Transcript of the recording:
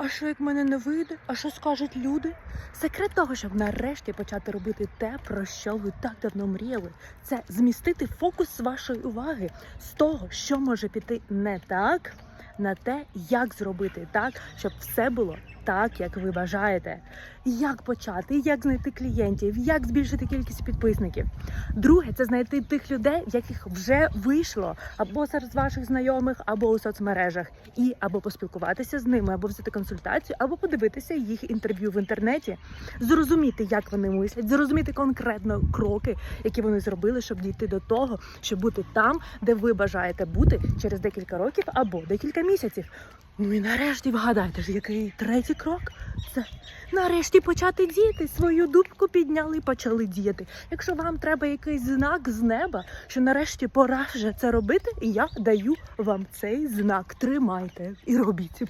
А що як мене не вийде? А що скажуть люди? Секрет того, щоб нарешті почати робити те, про що ви так давно мріяли, це змістити фокус вашої уваги з того, що може піти не так, на те, як зробити так, щоб все було так, як ви бажаєте. Як почати, як знайти клієнтів, як збільшити кількість підписників. Друге, це знайти тих людей, в яких вже вийшло, або серед ваших знайомих, або у соцмережах, і або поспілкуватися з ними, або взяти консультацію, або подивитися їх інтерв'ю в інтернеті, зрозуміти, як вони мислять, зрозуміти конкретно кроки, які вони зробили, щоб дійти до того, щоб бути там, де ви бажаєте бути через декілька років або декілька місяців. Ну і нарешті вгадайте ж, який третій крок? Це нарешті почати діяти. Свою дубку підняли і почали діяти. Якщо вам треба якийсь знак з неба, що нарешті пора вже це робити, і я даю вам цей знак. Тримайте і робіть.